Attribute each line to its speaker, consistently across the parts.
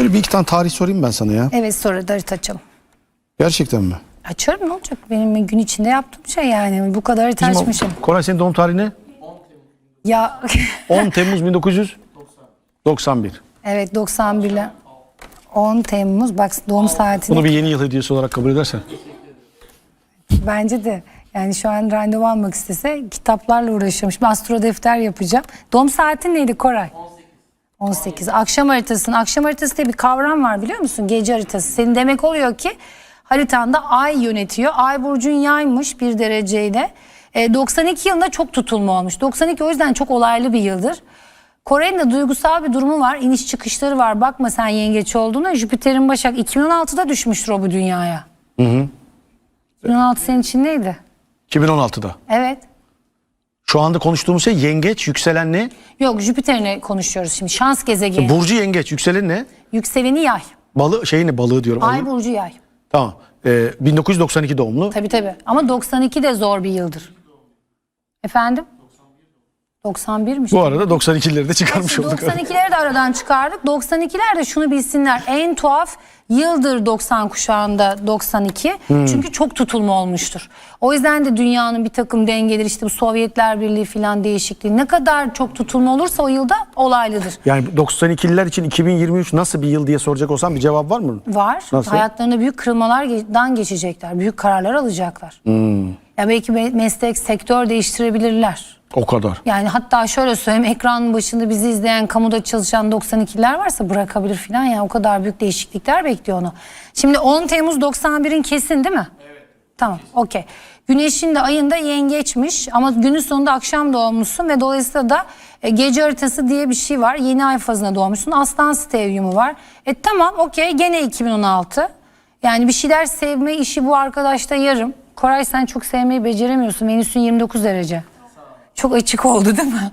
Speaker 1: Böyle bir iki tane tarih sorayım ben sana ya.
Speaker 2: Evet sonra harita açalım.
Speaker 1: Gerçekten mi?
Speaker 2: Açarım ne olacak? Benim gün içinde yaptığım şey yani. Bu kadar harita
Speaker 1: Bizim o-
Speaker 2: açmışım.
Speaker 1: Koray senin doğum tarihi ne?
Speaker 2: Ya
Speaker 1: 10 Temmuz 1991.
Speaker 2: evet 91 ile 10 Temmuz bak doğum saatini
Speaker 1: Bunu bir yeni yıl hediyesi olarak kabul edersen.
Speaker 2: bence de yani şu an randevu almak istese kitaplarla uğraşıyorum. Şimdi astro defter yapacağım. Doğum saatin neydi Koray? 18. Akşam haritasının akşam haritası diye bir kavram var biliyor musun? Gece haritası. Senin demek oluyor ki haritanda ay yönetiyor. Ay burcun yaymış bir dereceyle. E, 92 yılında çok tutulma olmuş. 92 o yüzden çok olaylı bir yıldır. Kore'nin de duygusal bir durumu var. İniş çıkışları var. Bakma sen yengeç olduğuna. Jüpiter'in Başak 2016'da düşmüştür o bu dünyaya. 2016 senin için neydi?
Speaker 1: 2016'da.
Speaker 2: Evet.
Speaker 1: Şu anda konuştuğumuz şey yengeç, yükselen ne?
Speaker 2: Yok Jüpiter'ine konuşuyoruz şimdi. Şans gezegeni.
Speaker 1: Burcu yengeç, yükselen ne?
Speaker 2: Yükseleni yay.
Speaker 1: Balı, şey ne? Balığı diyorum.
Speaker 2: Ay burcu yay.
Speaker 1: Tamam. Ee, 1992 doğumlu.
Speaker 2: Tabii tabii. Ama 92 de zor bir yıldır. Efendim? 91'miş.
Speaker 1: Bu arada 92'leri de çıkarmış olduk.
Speaker 2: 92'leri de aradan çıkardık. 92'ler de şunu bilsinler. En tuhaf yıldır 90 kuşağında 92.
Speaker 1: Hmm.
Speaker 2: Çünkü çok tutulma olmuştur. O yüzden de dünyanın bir takım dengeleri işte bu Sovyetler Birliği filan değişikliği ne kadar çok tutulma olursa o yılda olaylıdır.
Speaker 1: Yani 92'liler için 2023 nasıl bir yıl diye soracak olsam bir cevap var mı?
Speaker 2: Var.
Speaker 1: Nasıl?
Speaker 2: Hayatlarında büyük kırılmalardan geçecekler. Büyük kararlar alacaklar.
Speaker 1: Hmm.
Speaker 2: Ya belki me- meslek, sektör değiştirebilirler.
Speaker 1: O kadar.
Speaker 2: Yani hatta şöyle söyleyeyim ekranın başında bizi izleyen kamuda çalışan 92'ler varsa bırakabilir falan ya o kadar büyük değişiklikler bekliyor onu. Şimdi 10 Temmuz 91'in kesin değil mi? Evet. Tamam okey. Güneşin de ayında yengeçmiş ama günün sonunda akşam doğmuşsun ve dolayısıyla da e, gece haritası diye bir şey var. Yeni ay fazına doğmuşsun. Aslan steryumu var. E tamam okey gene 2016. Yani bir şeyler sevme işi bu arkadaşta yarım. Koray sen çok sevmeyi beceremiyorsun. Venüs'ün 29 derece. Çok açık oldu değil mi?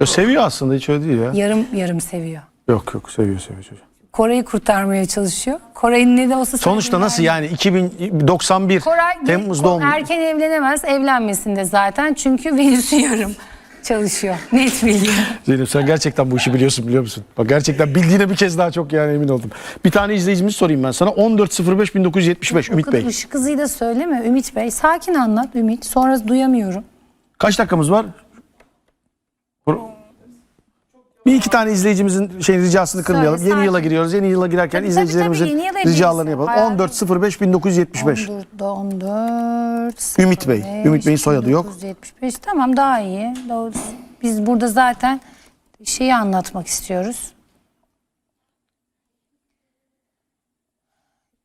Speaker 1: Ya seviyor aslında hiç öyle değil ya.
Speaker 2: Yarım yarım seviyor.
Speaker 1: Yok yok seviyor seviyor çocuk.
Speaker 2: Kore'yi kurtarmaya çalışıyor. Kore'nin ne de olsa
Speaker 1: Sonuçta
Speaker 2: sevdiğini
Speaker 1: nasıl
Speaker 2: yani.
Speaker 1: yani 2091
Speaker 2: Koray
Speaker 1: Temmuz doğumlu.
Speaker 2: erken evlenemez. Evlenmesin de zaten. Çünkü Venüs'ü yarım çalışıyor. Net bilgi.
Speaker 1: Zeynep sen gerçekten bu işi biliyorsun biliyor musun? Bak gerçekten bildiğine bir kez daha çok yani emin oldum. Bir tane izleyicimiz sorayım ben sana. 14.05 1975 Ümit Bey.
Speaker 2: ışık hızıyla söyleme Ümit Bey. Sakin anlat Ümit. Sonra duyamıyorum.
Speaker 1: Kaç dakikamız var? Bir iki tane izleyicimizin şey ricasını kırmayalım.
Speaker 2: Söyle,
Speaker 1: yeni yıla giriyoruz. Yeni yıla girerken
Speaker 2: Tabii, tabii,
Speaker 1: izleyicilerimizin
Speaker 2: tabii, yıla
Speaker 1: ricalarını yapalım.
Speaker 2: Hayatım.
Speaker 1: 14.05 1975.
Speaker 2: 14, 14
Speaker 1: Ümit Bey.
Speaker 2: 05,
Speaker 1: Ümit Bey'in soyadı yok.
Speaker 2: 1975 tamam daha iyi. Doğru. Biz burada zaten şeyi anlatmak istiyoruz.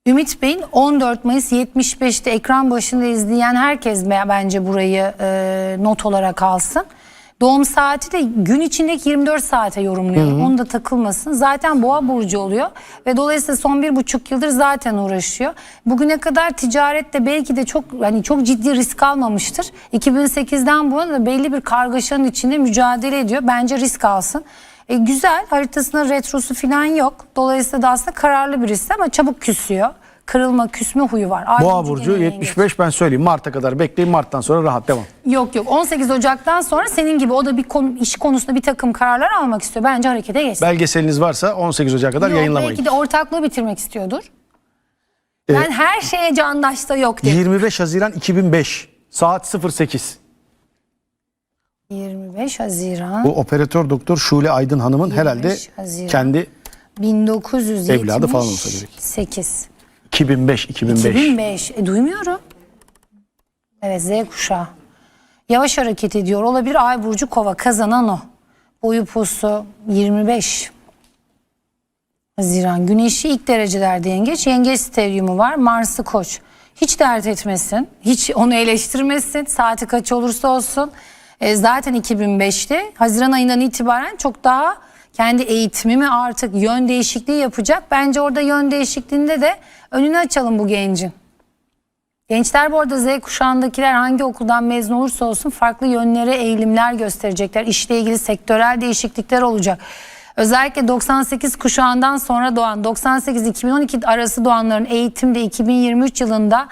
Speaker 2: Ümit Bey'in 14 Mayıs 75'te ekran başında izleyen herkes be- bence burayı e, not olarak alsın. Doğum saati de gün içindeki 24 saate yorumluyor. Onu da takılmasın. Zaten boğa burcu oluyor ve dolayısıyla son bir buçuk yıldır zaten uğraşıyor. Bugüne kadar ticarette belki de çok hani çok ciddi risk almamıştır. 2008'den bu yana da belli bir kargaşanın içinde mücadele ediyor. Bence risk alsın. E, güzel haritasında retrosu falan yok. Dolayısıyla da aslında kararlı birisi ama çabuk küsüyor. Kırılma küsme huyu var.
Speaker 1: Boğa
Speaker 2: burcu
Speaker 1: Burcu
Speaker 2: gene
Speaker 1: 75 ben söyleyeyim. Mart'a kadar bekleyin. Mart'tan sonra rahat devam.
Speaker 2: Yok yok 18 Ocak'tan sonra senin gibi o da bir konu, iş konusunda bir takım kararlar almak istiyor. Bence harekete geçsin.
Speaker 1: Belgeseliniz varsa 18 Ocak'a kadar
Speaker 2: Yok,
Speaker 1: yayınlamayın.
Speaker 2: belki de ortaklığı bitirmek istiyordur. Ben her şeye candaşta yok dedim.
Speaker 1: 25 Haziran 2005 saat 08.
Speaker 2: 25 Haziran
Speaker 1: Bu operatör doktor Şule Aydın Hanım'ın
Speaker 2: 25
Speaker 1: herhalde
Speaker 2: Haziran.
Speaker 1: kendi
Speaker 2: 1978.
Speaker 1: Evladı falan olsa gerek.
Speaker 2: 8.
Speaker 1: 2005 2005.
Speaker 2: 2005. E, duymuyorum. Evet Z kuşağı. Yavaş hareket ediyor. Olabilir Ay burcu Kova kazanan o. Boyu posu 25. Haziran. Güneşi ilk derecelerde yengeç. Yengeç steryumu var. Mars'ı koç. Hiç dert etmesin. Hiç onu eleştirmesin. Saati kaç olursa olsun. E, zaten 2005'te. Haziran ayından itibaren çok daha kendi eğitimi mi artık yön değişikliği yapacak. Bence orada yön değişikliğinde de önünü açalım bu gencin. Gençler bu arada Z kuşağındakiler hangi okuldan mezun olursa olsun farklı yönlere eğilimler gösterecekler. İşle ilgili sektörel değişiklikler olacak. Özellikle 98 kuşağından sonra doğan 98-2012 arası doğanların eğitimde 2023 yılında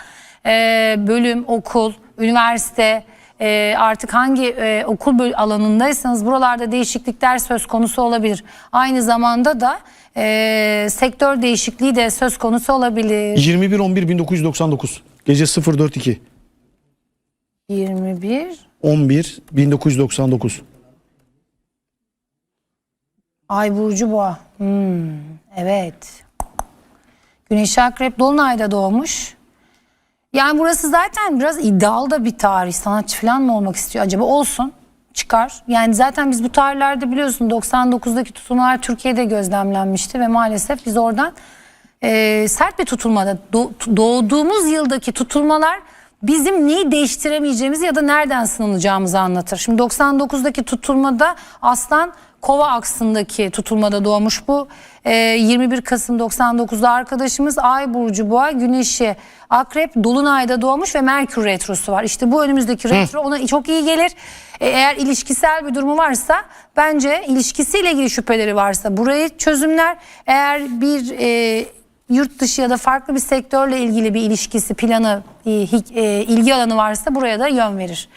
Speaker 2: e, bölüm, okul, üniversite e, artık hangi e, okul alanındaysanız buralarda değişiklikler söz konusu olabilir. Aynı zamanda da e, sektör değişikliği de söz konusu olabilir.
Speaker 1: 21 11 1999. Gece 042.
Speaker 2: 21
Speaker 1: 11 1999.
Speaker 2: Ay burcu boğa. Hmm, evet. Güneş akrep dolunayda doğmuş. Yani burası zaten biraz iddialı da bir tarih. Sanatçı falan mı olmak istiyor acaba? Olsun. Çıkar. Yani zaten biz bu tarihlerde biliyorsun 99'daki tutulmalar Türkiye'de gözlemlenmişti ve maalesef biz oradan e, sert bir tutulmada do- doğduğumuz yıldaki tutulmalar bizim neyi değiştiremeyeceğimizi ya da nereden sınanacağımızı anlatır. Şimdi 99'daki tutulmada aslan kova aksındaki tutulmada doğmuş bu. E, 21 Kasım 99'da arkadaşımız Ay Burcu Boğa Güneşi Akrep Dolunay'da doğmuş ve Merkür Retrosu var. İşte bu önümüzdeki retro ona çok iyi gelir. E, eğer ilişkisel bir durumu varsa bence ilişkisiyle ilgili şüpheleri varsa burayı çözümler. Eğer bir e, yurt dışı ya da farklı bir sektörle ilgili bir ilişkisi, planı, e, e, ilgi alanı varsa buraya da yön verir.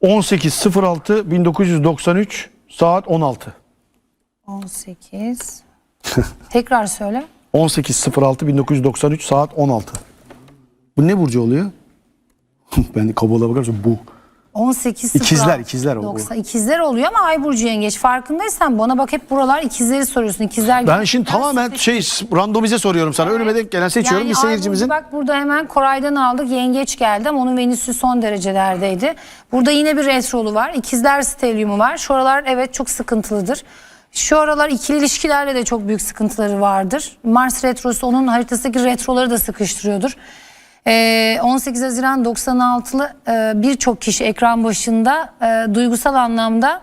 Speaker 1: 18 06 1993 saat 16.
Speaker 2: 18. Tekrar söyle.
Speaker 1: 18 06 1993 saat 16. Bu ne burcu oluyor? ben de kabuğuna bakarsam bu.
Speaker 2: 18
Speaker 1: İkizler, ikizler o.
Speaker 2: 90, ikizler oluyor ama Ay burcu yengeç. Farkındaysan bana bak hep buralar ikizleri soruyorsun. İkizler
Speaker 1: Ben şimdi tamamen şey randomize soruyorum sana. Önüme denk gelen seçiyorum. bir
Speaker 2: Ay
Speaker 1: seyircimizin.
Speaker 2: burcu bak burada hemen Koray'dan aldık. Yengeç geldi ama onun Venüs'ü son derecelerdeydi. Burada yine bir retrolu var. İkizler stelyumu var. Şu aralar evet çok sıkıntılıdır. Şu aralar ikili ilişkilerle de çok büyük sıkıntıları vardır. Mars retrosu onun haritasındaki retroları da sıkıştırıyordur. Ee, 18 Haziran 96'lı e, birçok kişi ekran başında e, duygusal anlamda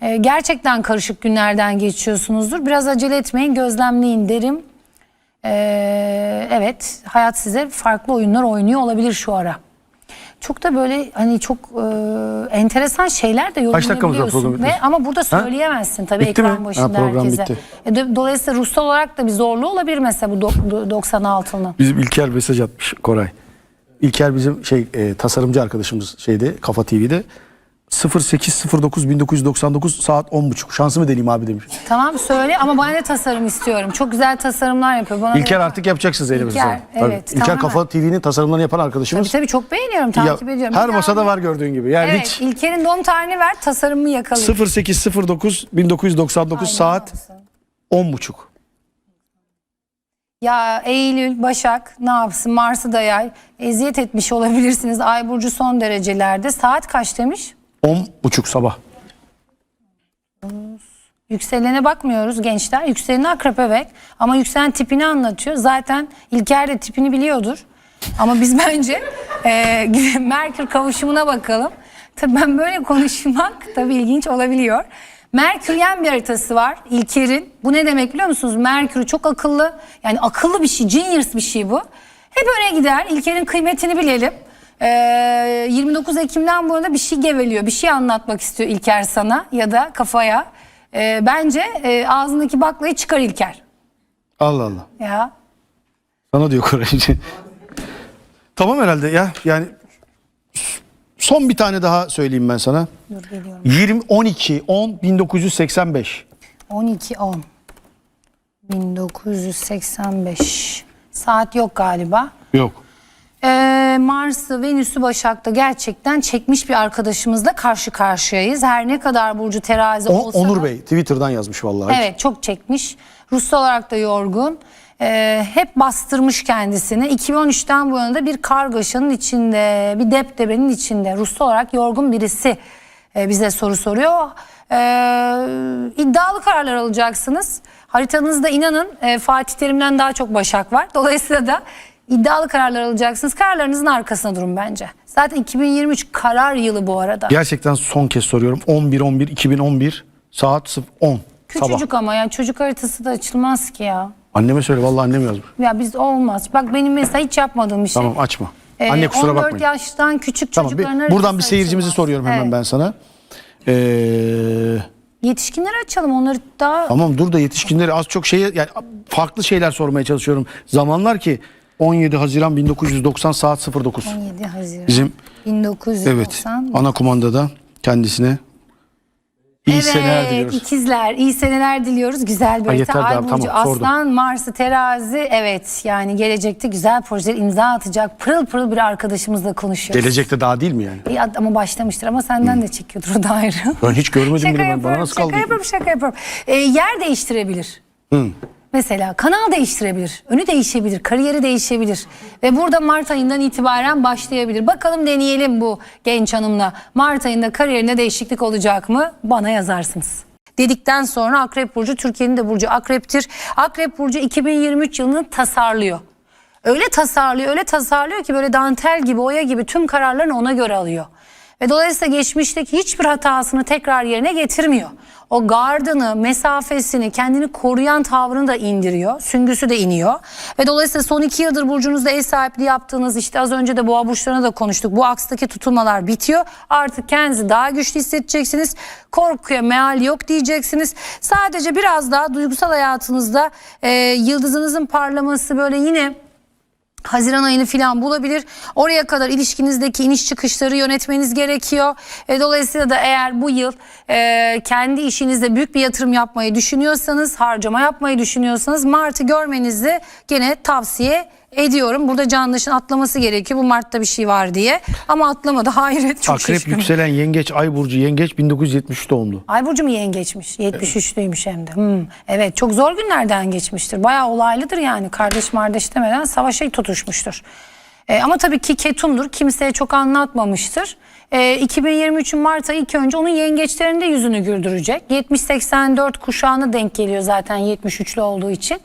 Speaker 2: e, gerçekten karışık günlerden geçiyorsunuzdur. Biraz acele etmeyin, gözlemleyin derim. Ee, evet, hayat size farklı oyunlar oynuyor olabilir şu ara. Çok da böyle hani çok e, enteresan şeyler de yorumlayabiliyorsun. Ve ama burada söyleyemezsin tabii
Speaker 1: Bitti
Speaker 2: ekran
Speaker 1: mi?
Speaker 2: başında
Speaker 1: Ha,
Speaker 2: herkese.
Speaker 1: bitti.
Speaker 2: E, do- Dolayısıyla ruhsal olarak da bir zorluğu olabilir mesela bu do- do- 96'nın.
Speaker 1: Bizim İlker mesaj atmış Koray. İlker bizim şey e, tasarımcı arkadaşımız şeyde Kafa TV'de 0809 1999 saat 10.30 şansımı deneyeyim abi demiş.
Speaker 2: Tamam söyle ama bana da tasarım istiyorum. Çok güzel tasarımlar yapıyor. Bana da
Speaker 1: İlker
Speaker 2: yap-
Speaker 1: artık yapacaksın Zeynep
Speaker 2: İlker.
Speaker 1: Tabii.
Speaker 2: evet,
Speaker 1: İlker
Speaker 2: tamamen.
Speaker 1: Kafa TV'nin tasarımlarını yapan arkadaşımız.
Speaker 2: Tabii tabii çok beğeniyorum,
Speaker 1: Ya,
Speaker 2: takip ediyorum.
Speaker 1: her
Speaker 2: Bir
Speaker 1: masada var gördüğün gibi. Yani
Speaker 2: Evet,
Speaker 1: hiç
Speaker 2: İlker'in doğum tarihini ver, tasarımımı yakalayayım.
Speaker 1: 0809 1999
Speaker 2: Aynen
Speaker 1: saat
Speaker 2: olsun.
Speaker 1: 10.30.
Speaker 2: Ya Eylül, Başak ne yapsın? Mars'ı da yay. Eziyet etmiş olabilirsiniz. Ay burcu son derecelerde. Saat kaç demiş?
Speaker 1: 10.30 sabah.
Speaker 2: Yükselene bakmıyoruz gençler. Yükseleni akrep evet. Ama yükselen tipini anlatıyor. Zaten İlker de tipini biliyordur. Ama biz bence e, Merkür kavuşumuna bakalım. Tabii ben böyle konuşmak tabii ilginç olabiliyor. Merküryen bir haritası var İlker'in. Bu ne demek biliyor musunuz? Merkür çok akıllı. Yani akıllı bir şey, genius bir şey bu. Hep öne gider. İlker'in kıymetini bilelim. Ee, 29 Ekim'den bu yana bir şey geveliyor. Bir şey anlatmak istiyor İlker sana ya da kafaya. Ee, bence e, ağzındaki baklayı çıkar İlker.
Speaker 1: Allah Allah.
Speaker 2: Ya
Speaker 1: Sana diyor Koray. tamam herhalde ya. Yani son bir tane daha söyleyeyim ben sana.
Speaker 2: dur geliyorum.
Speaker 1: 20 12 10 1985.
Speaker 2: 12 10 1985 saat yok galiba.
Speaker 1: Yok.
Speaker 2: Ee, Mars'ı, Venüs'ü Başak'ta gerçekten çekmiş bir arkadaşımızla karşı karşıyayız. Her ne kadar Burcu terazi
Speaker 1: O-
Speaker 2: olsa
Speaker 1: Onur Bey Twitter'dan yazmış vallahi.
Speaker 2: Evet çok çekmiş. Ruhsal olarak da yorgun. Ee, hep bastırmış kendisini. 2013'ten bu yana da bir kargaşanın içinde, bir deptebenin içinde. Ruhsal olarak yorgun birisi e, bize soru soruyor. Ee, iddialı kararlar alacaksınız. Haritanızda inanın e, Fatih Terim'den daha çok Başak var. Dolayısıyla da iddialı kararlar alacaksınız. Kararlarınızın arkasına durun bence. Zaten 2023 karar yılı bu arada.
Speaker 1: Gerçekten son kez soruyorum. 11 11 2011 saat 0 10 sabah.
Speaker 2: Küçücük ama yani çocuk haritası da açılmaz ki ya.
Speaker 1: Anneme söyle vallahi annem yazmış.
Speaker 2: Ya biz olmaz. Bak benim mesela hiç yapmadığım bir şey.
Speaker 1: Tamam açma.
Speaker 2: Ee,
Speaker 1: Anne kusura
Speaker 2: 14
Speaker 1: bakmayın.
Speaker 2: yaştan küçük
Speaker 1: Tamam bir,
Speaker 2: çocukların
Speaker 1: buradan
Speaker 2: haritası
Speaker 1: bir seyircimizi
Speaker 2: açılmaz.
Speaker 1: soruyorum hemen
Speaker 2: Evet.
Speaker 1: ben sana. Ee,
Speaker 2: Yetişkinleri açalım onları daha
Speaker 1: tamam dur da yetişkinleri az çok şeye yani farklı şeyler sormaya çalışıyorum. Zamanlar ki 17 Haziran 1990 saat 09.
Speaker 2: 17 Haziran
Speaker 1: Bizim
Speaker 2: 1990
Speaker 1: evet ana kumandada kendisine İyi
Speaker 2: evet,
Speaker 1: seneler diliyoruz.
Speaker 2: ikizler iyi seneler diliyoruz. Güzel bir
Speaker 1: yeter
Speaker 2: Ay burcu
Speaker 1: tamam, sordum.
Speaker 2: Aslan, Mars'ı terazi. Evet yani gelecekte güzel projeler imza atacak pırıl pırıl bir arkadaşımızla konuşuyoruz.
Speaker 1: Gelecekte daha değil mi yani?
Speaker 2: Ad- ama başlamıştır ama senden de çekiyordur o da ayrı.
Speaker 1: Ben hiç görmedim
Speaker 2: şaka
Speaker 1: bile. Ben- Bana nasıl
Speaker 2: şaka
Speaker 1: kaldı?
Speaker 2: yapıyorum, şaka yapıyorum. Ee, yer değiştirebilir. Mesela kanal değiştirebilir, önü değişebilir, kariyeri değişebilir. Ve burada Mart ayından itibaren başlayabilir. Bakalım deneyelim bu genç hanımla. Mart ayında kariyerinde değişiklik olacak mı? Bana yazarsınız. Dedikten sonra Akrep Burcu, Türkiye'nin de Burcu Akrep'tir. Akrep Burcu 2023 yılını tasarlıyor. Öyle tasarlıyor, öyle tasarlıyor ki böyle dantel gibi, oya gibi tüm kararlarını ona göre alıyor. Ve dolayısıyla geçmişteki hiçbir hatasını tekrar yerine getirmiyor. O gardını, mesafesini, kendini koruyan tavrını da indiriyor. Süngüsü de iniyor. Ve dolayısıyla son iki yıldır burcunuzda ev sahipliği yaptığınız işte az önce de boğa burçlarına da konuştuk. Bu akstaki tutulmalar bitiyor. Artık kendinizi daha güçlü hissedeceksiniz. Korkuya meal yok diyeceksiniz. Sadece biraz daha duygusal hayatınızda e, yıldızınızın parlaması böyle yine Haziran ayını falan bulabilir. Oraya kadar ilişkinizdeki iniş çıkışları yönetmeniz gerekiyor. E, dolayısıyla da eğer bu yıl e, kendi işinizde büyük bir yatırım yapmayı düşünüyorsanız, harcama yapmayı düşünüyorsanız Mart'ı görmenizi gene tavsiye ediyorum. Burada Candaş'ın atlaması gerekiyor. Bu Mart'ta bir şey var diye. Ama atlamadı. Hayret çok
Speaker 1: Akrep
Speaker 2: şaşkınım.
Speaker 1: yükselen yengeç ay burcu yengeç 1973 doğumlu.
Speaker 2: Ay Burcu mu yengeçmiş? 73'lüymüş hem de. Hmm, Evet çok zor günlerden geçmiştir. Bayağı olaylıdır yani. Kardeş mardeş demeden savaşa tutuşmuştur. E, ama tabii ki ketumdur. Kimseye çok anlatmamıştır. E, 2023'ün Mart ayı ilk önce onun yengeçlerinde yüzünü güldürecek. 70-84 kuşağına denk geliyor zaten 73'lü olduğu için.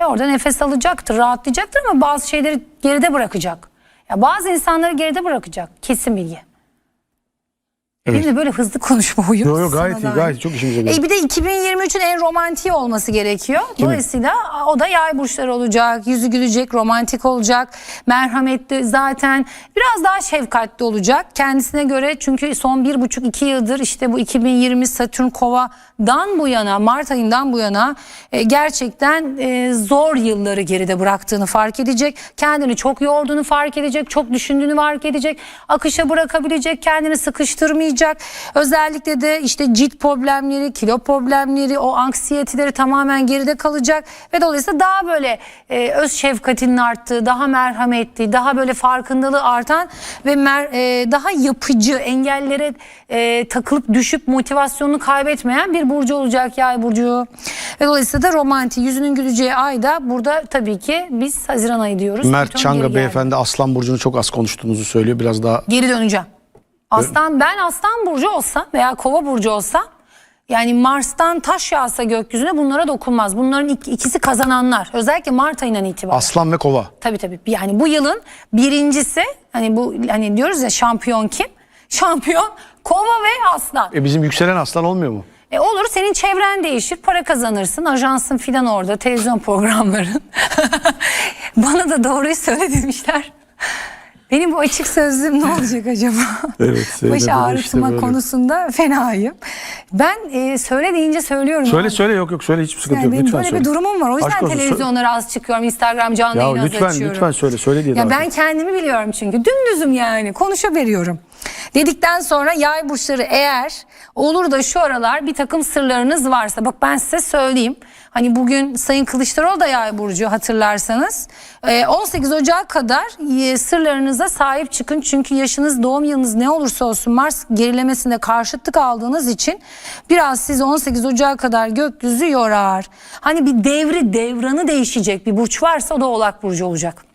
Speaker 2: E, orada nefes alacaktır, rahatlayacaktır ama bazı şeyleri geride bırakacak. Ya bazı insanları geride bırakacak. Kesin bilgi.
Speaker 1: Evet.
Speaker 2: Benim de böyle hızlı konuşma huyum.
Speaker 1: Yo, yo, gayet iyi, gayet çok işimize geliyor.
Speaker 2: E bir de 2023'ün en romantiği olması gerekiyor. Dolayısıyla o da yay burçları olacak. Yüzü gülecek, romantik olacak. Merhametli zaten biraz daha şefkatli olacak. Kendisine göre çünkü son bir buçuk iki yıldır işte bu 2020 Satürn Kova'dan bu yana Mart ayından bu yana e, gerçekten e, zor yılları geride bıraktığını fark edecek. Kendini çok yorduğunu fark edecek. Çok düşündüğünü fark edecek. Akışa bırakabilecek. Kendini sıkıştırmayacak. Özellikle de işte cilt problemleri, kilo problemleri, o anksiyeteleri tamamen geride kalacak ve dolayısıyla daha böyle e, öz şefkatinin arttığı, daha merhametli, daha böyle farkındalığı artan ve mer- e, daha yapıcı, engellere e, takılıp düşüp motivasyonunu kaybetmeyen bir burcu olacak yay burcu. Ve dolayısıyla da romantik, yüzünün güleceği ayda burada tabii ki biz Haziran ayı diyoruz.
Speaker 1: Mert Çanga beyefendi Aslan burcunu çok az konuştuğumuzu söylüyor. Biraz daha
Speaker 2: Geri döneceğim. Aslan ben Aslan burcu olsam veya Kova burcu olsam yani Mars'tan taş yağsa gökyüzüne bunlara dokunmaz. Bunların ik- ikisi kazananlar. Özellikle Mart ayından itibaren.
Speaker 1: Aslan ve Kova.
Speaker 2: Tabii tabii. Yani bu yılın birincisi hani bu hani diyoruz ya şampiyon kim? Şampiyon Kova ve Aslan.
Speaker 1: E bizim yükselen aslan olmuyor mu?
Speaker 2: E olur senin çevren değişir, para kazanırsın, ajansın filan orada, televizyon programların. Bana da doğruyu söyle demişler. Benim bu açık sözlüğüm ne olacak acaba?
Speaker 1: Evet,
Speaker 2: Baş ağrıtma
Speaker 1: işte
Speaker 2: konusunda fenayım. Ben e, söyle deyince söylüyorum.
Speaker 1: Söyle
Speaker 2: abi.
Speaker 1: söyle yok yok söyle hiçbir sıkıntı
Speaker 2: Yani
Speaker 1: yok
Speaker 2: benim
Speaker 1: lütfen
Speaker 2: böyle
Speaker 1: söyle.
Speaker 2: bir durumum var. O yüzden
Speaker 1: Aşk
Speaker 2: televizyonlara az çıkıyorum. Instagram canlı
Speaker 1: Ya
Speaker 2: yayın az
Speaker 1: lütfen
Speaker 2: açıyorum.
Speaker 1: lütfen söyle söyle diye
Speaker 2: Ya ben kendimi biliyorum çünkü. Dümdüzüm yani. Konuşa veriyorum. Dedikten sonra yay burçları eğer olur da şu aralar bir takım sırlarınız varsa bak ben size söyleyeyim. Hani bugün Sayın Kılıçdaroğlu da yay burcu hatırlarsanız. Ee, 18 Ocak'a kadar e, sırlarınıza sahip çıkın. Çünkü yaşınız doğum yılınız ne olursa olsun Mars gerilemesinde karşıtlık aldığınız için biraz sizi 18 Ocak'a kadar gökyüzü yorar. Hani bir devri devranı değişecek bir burç varsa o da Oğlak Burcu olacak.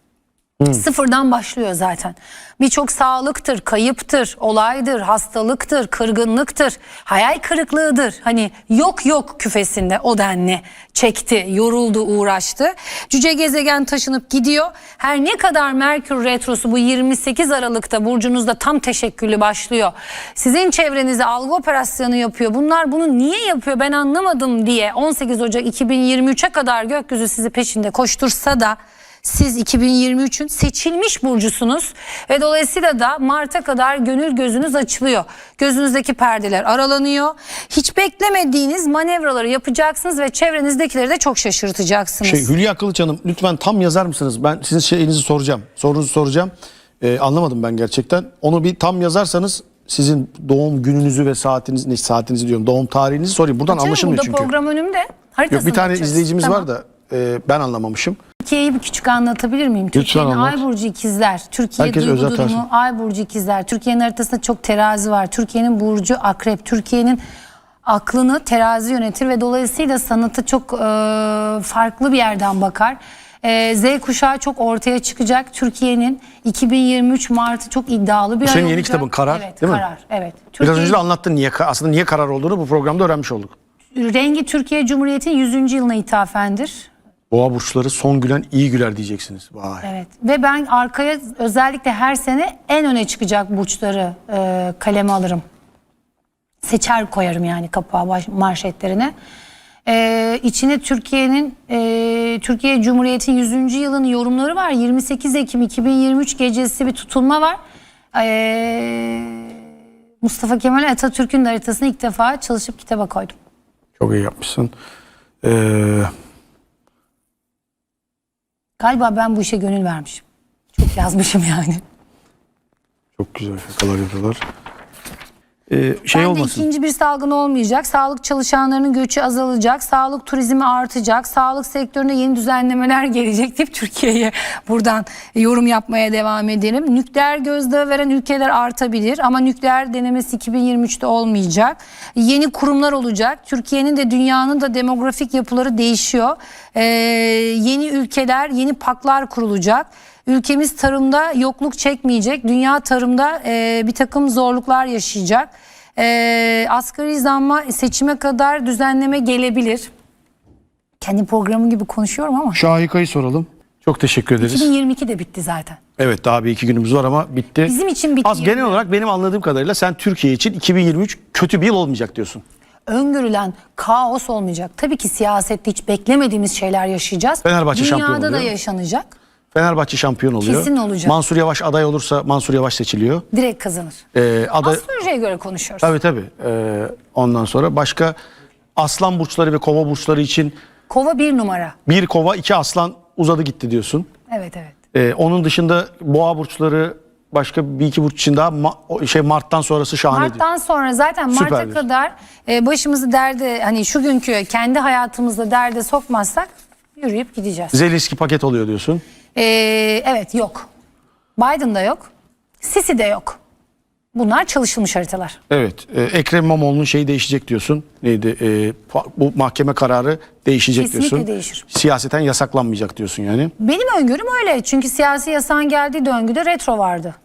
Speaker 2: Sıfırdan başlıyor zaten. Birçok sağlıktır, kayıptır, olaydır, hastalıktır, kırgınlıktır, hayal kırıklığıdır. Hani yok yok küfesinde o denli çekti, yoruldu, uğraştı. Cüce gezegen taşınıp gidiyor. Her ne kadar Merkür Retrosu bu 28 Aralık'ta burcunuzda tam teşekküllü başlıyor. Sizin çevrenize algı operasyonu yapıyor. Bunlar bunu niye yapıyor ben anlamadım diye 18 Ocak 2023'e kadar gökyüzü sizi peşinde koştursa da siz 2023'ün seçilmiş burcusunuz ve dolayısıyla da Mart'a kadar gönül gözünüz açılıyor. Gözünüzdeki perdeler aralanıyor. Hiç beklemediğiniz manevraları yapacaksınız ve çevrenizdekileri de çok şaşırtacaksınız.
Speaker 1: Şey Hülya Kılıç Hanım lütfen tam yazar mısınız? Ben sizin şeyinizi soracağım. Sorunuzu soracağım. Ee, anlamadım ben gerçekten. Onu bir tam yazarsanız sizin doğum gününüzü ve saatinizi, ne saatinizi diyorum, doğum tarihinizi sorayım. Buradan
Speaker 2: Canım,
Speaker 1: anlaşılmıyor
Speaker 2: burada
Speaker 1: çünkü.
Speaker 2: program önümde. Haritasını
Speaker 1: Yok bir tane
Speaker 2: açarız.
Speaker 1: izleyicimiz
Speaker 2: Tamam.
Speaker 1: var da e, ben anlamamışım.
Speaker 2: Türkiye'yi bir küçük anlatabilir miyim? Türkiye'nin
Speaker 1: anlat.
Speaker 2: Ay burcu ikizler. Türkiye
Speaker 1: Herkes
Speaker 2: duygu durumu
Speaker 1: tarzı.
Speaker 2: Ay burcu ikizler. Türkiye'nin haritasında çok terazi var. Türkiye'nin burcu akrep. Türkiye'nin aklını terazi yönetir ve dolayısıyla sanatı çok e, farklı bir yerden bakar. E, Z kuşağı çok ortaya çıkacak. Türkiye'nin 2023 Mart'ı çok iddialı bir
Speaker 1: Bu
Speaker 2: ay
Speaker 1: senin yeni
Speaker 2: olacak.
Speaker 1: kitabın Karar,
Speaker 2: evet,
Speaker 1: değil mi?
Speaker 2: Karar, evet.
Speaker 1: Biraz
Speaker 2: Türkiye-
Speaker 1: önce de anlattın niye aslında niye karar olduğunu bu programda öğrenmiş olduk.
Speaker 2: Rengi Türkiye Cumhuriyeti'nin 100. yılına ithafendir.
Speaker 1: Boğa burçları son gülen iyi güler diyeceksiniz. Vay.
Speaker 2: Evet ve ben arkaya özellikle her sene en öne çıkacak burçları e, kaleme alırım. Seçer koyarım yani kapağı baş, marşetlerine. E, içine Türkiye'nin e, Türkiye Cumhuriyeti'nin 100. yılının yorumları var. 28 Ekim 2023 gecesi bir tutulma var. E, Mustafa Kemal Atatürk'ün haritasını ilk defa çalışıp kitaba koydum.
Speaker 1: Çok iyi yapmışsın. Ee,
Speaker 2: Galiba ben bu işe gönül vermişim. Çok yazmışım yani.
Speaker 1: çok güzel şakalar yapıyorlar. Ee, şey
Speaker 2: ben
Speaker 1: olmasın.
Speaker 2: ikinci bir salgın olmayacak. Sağlık çalışanlarının göçü azalacak. Sağlık turizmi artacak. Sağlık sektöründe yeni düzenlemeler gelecek deyip Türkiye'ye buradan yorum yapmaya devam edelim. Nükleer gözdağı veren ülkeler artabilir ama nükleer denemesi 2023'te olmayacak. Yeni kurumlar olacak. Türkiye'nin de dünyanın da demografik yapıları değişiyor. Ee, yeni ülkeler, yeni paklar kurulacak. Ülkemiz tarımda yokluk çekmeyecek. Dünya tarımda e, bir takım zorluklar yaşayacak. E, asgari zamma seçime kadar düzenleme gelebilir. Kendi programı gibi konuşuyorum ama.
Speaker 1: Şahika'yı soralım. Çok teşekkür ederiz.
Speaker 2: 2022 de bitti zaten.
Speaker 1: Evet daha bir iki günümüz var ama bitti.
Speaker 2: Bizim için bitti.
Speaker 1: Az genel olarak benim anladığım kadarıyla sen Türkiye için 2023 kötü bir yıl olmayacak diyorsun.
Speaker 2: Öngörülen kaos olmayacak. Tabii ki siyasette hiç beklemediğimiz şeyler yaşayacağız.
Speaker 1: Fenerbahçe şampiyon
Speaker 2: Dünyada da
Speaker 1: oluyor.
Speaker 2: yaşanacak.
Speaker 1: Fenerbahçe şampiyon oluyor.
Speaker 2: Kesin olacak.
Speaker 1: Mansur Yavaş aday olursa Mansur Yavaş seçiliyor.
Speaker 2: Direkt kazanır.
Speaker 1: Ee, aday
Speaker 2: Astrolojiye göre konuşuyoruz.
Speaker 1: Tabii tabii. Ee, ondan sonra başka aslan burçları ve kova burçları için
Speaker 2: Kova bir numara.
Speaker 1: bir kova iki aslan uzadı gitti diyorsun.
Speaker 2: Evet evet.
Speaker 1: Ee, onun dışında boğa burçları başka bir iki burç için daha ma- şey Mart'tan sonrası şahane diyor.
Speaker 2: Mart'tan sonra zaten Mart'a
Speaker 1: Süperdir.
Speaker 2: kadar e, başımızı derde hani şu günkü kendi hayatımızda derde sokmazsak yürüyüp gideceğiz.
Speaker 1: Zelenski paket oluyor diyorsun.
Speaker 2: E, evet yok. Biden'da yok. Sisi de yok. Bunlar çalışılmış haritalar.
Speaker 1: Evet. e, Ekrem İmamoğlu'nun şeyi değişecek diyorsun. Neydi? E, bu mahkeme kararı değişecek
Speaker 2: Kesinlikle
Speaker 1: diyorsun.
Speaker 2: değişir.
Speaker 1: Siyaseten yasaklanmayacak diyorsun yani.
Speaker 2: Benim öngörüm öyle. Çünkü siyasi yasağın geldiği döngüde retro vardı.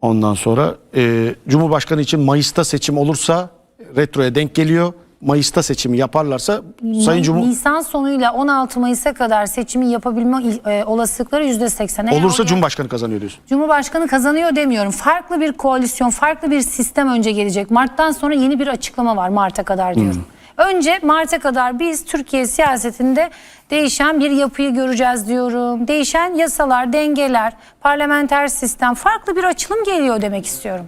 Speaker 1: Ondan sonra e, Cumhurbaşkanı için Mayıs'ta seçim olursa retroya denk geliyor. Mayıs'ta seçimi yaparlarsa Sayın Cumhur
Speaker 2: Nisan sonuyla 16 Mayıs'a kadar seçimi yapabilme e, olasılıkları %80. Eğer
Speaker 1: olursa
Speaker 2: o-
Speaker 1: Cumhurbaşkanı kazanıyor diyorsun.
Speaker 2: Cumhurbaşkanı kazanıyor demiyorum. Farklı bir koalisyon, farklı bir sistem önce gelecek. Mart'tan sonra yeni bir açıklama var Mart'a kadar diyorum. Önce Mart'a kadar biz Türkiye siyasetinde değişen bir yapıyı göreceğiz diyorum. Değişen yasalar, dengeler, parlamenter sistem, farklı bir açılım geliyor demek istiyorum.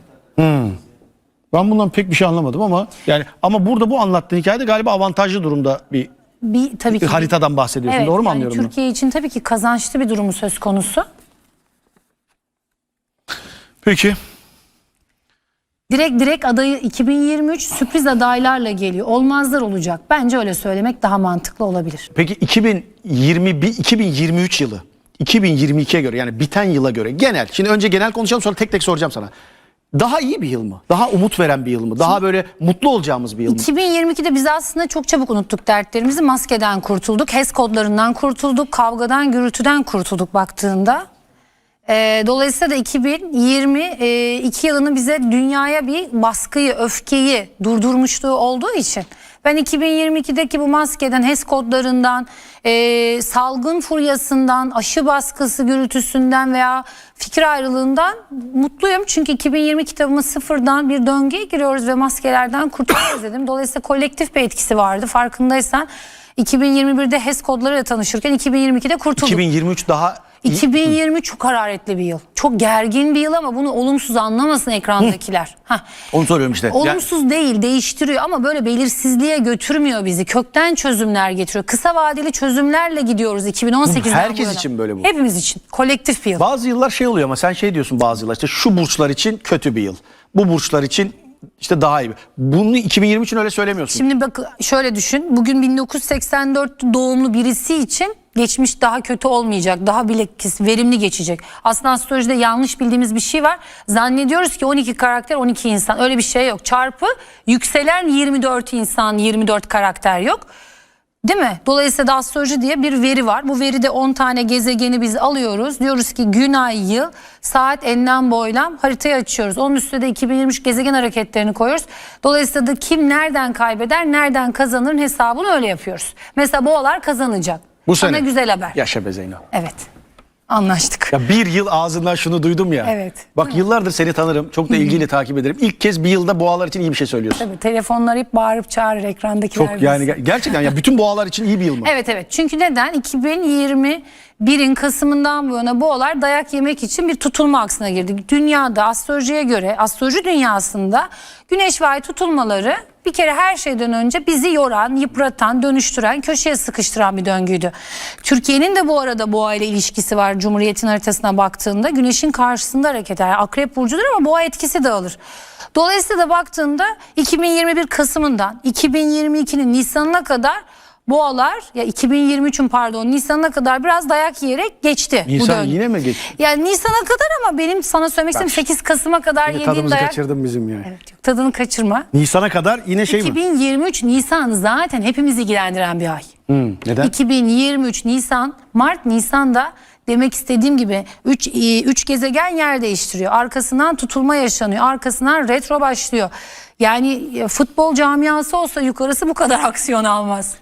Speaker 1: Ben bundan pek bir şey anlamadım ama yani ama burada bu anlattığın hikayede galiba avantajlı durumda bir
Speaker 2: Bir tabii ki
Speaker 1: haritadan bahsediyorsun.
Speaker 2: Evet,
Speaker 1: Doğru mu
Speaker 2: yani
Speaker 1: anlıyorum?
Speaker 2: Türkiye için tabii ki kazançlı bir durumu söz konusu.
Speaker 1: Peki.
Speaker 2: Direkt direkt adayı 2023 sürpriz adaylarla geliyor. Olmazlar olacak. Bence öyle söylemek daha mantıklı olabilir.
Speaker 1: Peki 2021 2023 yılı 2022'ye göre yani biten yıla göre genel. Şimdi önce genel konuşalım sonra tek tek soracağım sana. Daha iyi bir yıl mı? Daha umut veren bir yıl mı? Daha böyle mutlu olacağımız bir yıl mı?
Speaker 2: 2022'de biz aslında çok çabuk unuttuk dertlerimizi. Maskeden kurtulduk, HES kodlarından kurtulduk, kavgadan, gürültüden kurtulduk baktığında. Ee, dolayısıyla da 2022 yılının bize dünyaya bir baskıyı, öfkeyi durdurmuşluğu olduğu için ben 2022'deki bu maskeden, HES kodlarından, e, salgın furyasından, aşı baskısı gürültüsünden veya fikir ayrılığından mutluyum. Çünkü 2020 kitabımı sıfırdan bir döngüye giriyoruz ve maskelerden kurtuluyoruz dedim. Dolayısıyla kolektif bir etkisi vardı farkındaysan. 2021'de HES kodlarıyla tanışırken 2022'de kurtulduk.
Speaker 1: 2023 daha.
Speaker 2: 2020 çok hararetli bir yıl. Çok gergin bir yıl ama bunu olumsuz anlamasın ekrandakiler. Hah.
Speaker 1: Onu soruyorum işte.
Speaker 2: Olumsuz değil, değiştiriyor ama böyle belirsizliğe götürmüyor bizi. Kökten çözümler getiriyor. Kısa vadeli çözümlerle gidiyoruz 2018'den bu
Speaker 1: Herkes için böyle bu.
Speaker 2: Hepimiz için. Kolektif bir yıl.
Speaker 1: Bazı yıllar şey oluyor ama sen şey diyorsun bazı yıllar işte şu burçlar için kötü bir yıl. bu burçlar için işte daha iyi. Bunu 2023 için öyle söylemiyorsun.
Speaker 2: Şimdi bak şöyle düşün. Bugün 1984 doğumlu birisi için geçmiş daha kötü olmayacak. Daha bilakis verimli geçecek. Aslında astrolojide yanlış bildiğimiz bir şey var. Zannediyoruz ki 12 karakter 12 insan. Öyle bir şey yok. Çarpı yükselen 24 insan 24 karakter yok. Değil mi? Dolayısıyla da astroloji diye bir veri var. Bu veride 10 tane gezegeni biz alıyoruz. Diyoruz ki gün, ay, yıl, saat, enlem, boylam haritayı açıyoruz. Onun üstüne de 2023 gezegen hareketlerini koyuyoruz. Dolayısıyla da kim nereden kaybeder, nereden kazanırın hesabını öyle yapıyoruz. Mesela boğalar kazanacak.
Speaker 1: Bu
Speaker 2: Sana
Speaker 1: sene.
Speaker 2: güzel haber.
Speaker 1: Yaşa be Zeyno.
Speaker 2: Evet. Anlaştık.
Speaker 1: Ya bir yıl ağzından şunu duydum ya.
Speaker 2: Evet.
Speaker 1: Bak yıllardır seni tanırım. Çok da ilgiyle takip ederim. İlk kez bir yılda boğalar için iyi bir şey söylüyorsun.
Speaker 2: Tabii telefonlar hep bağırıp çağırır ekrandakiler.
Speaker 1: Çok yani ger- gerçekten ya bütün boğalar için iyi bir yıl mı?
Speaker 2: Evet evet. Çünkü neden? 2021'in Kasım'ından bu yana boğalar dayak yemek için bir tutulma aksına girdi. Dünyada astrolojiye göre, astroloji dünyasında güneş ve ay tutulmaları bir kere her şeyden önce bizi yoran, yıpratan, dönüştüren, köşeye sıkıştıran bir döngüydü. Türkiye'nin de bu arada boğa ile ilişkisi var. Cumhuriyet'in haritasına baktığında güneşin karşısında hareket eder. Akrep burcudur ama boğa etkisi dağılır. Dolayısıyla da baktığında 2021 Kasım'ından 2022'nin Nisan'ına kadar boğalar ya 2023'ün pardon Nisan'ına kadar biraz dayak yiyerek geçti. bu
Speaker 1: Nisan
Speaker 2: döngü.
Speaker 1: yine mi geç?
Speaker 2: Yani Nisan'a kadar ama benim sana söylemek istediğim 8 Kasım'a kadar yediğin
Speaker 1: tadımızı
Speaker 2: dayak.
Speaker 1: kaçırdın bizim yani.
Speaker 2: Evet, yok, tadını kaçırma.
Speaker 1: Nisan'a kadar yine şey mi?
Speaker 2: 2023 Nisan zaten hepimizi ilgilendiren bir ay.
Speaker 1: Hmm, neden?
Speaker 2: 2023 Nisan, Mart Nisan'da demek istediğim gibi 3 3 gezegen yer değiştiriyor. Arkasından tutulma yaşanıyor. Arkasından retro başlıyor. Yani e, futbol camiası olsa yukarısı bu kadar aksiyon almaz.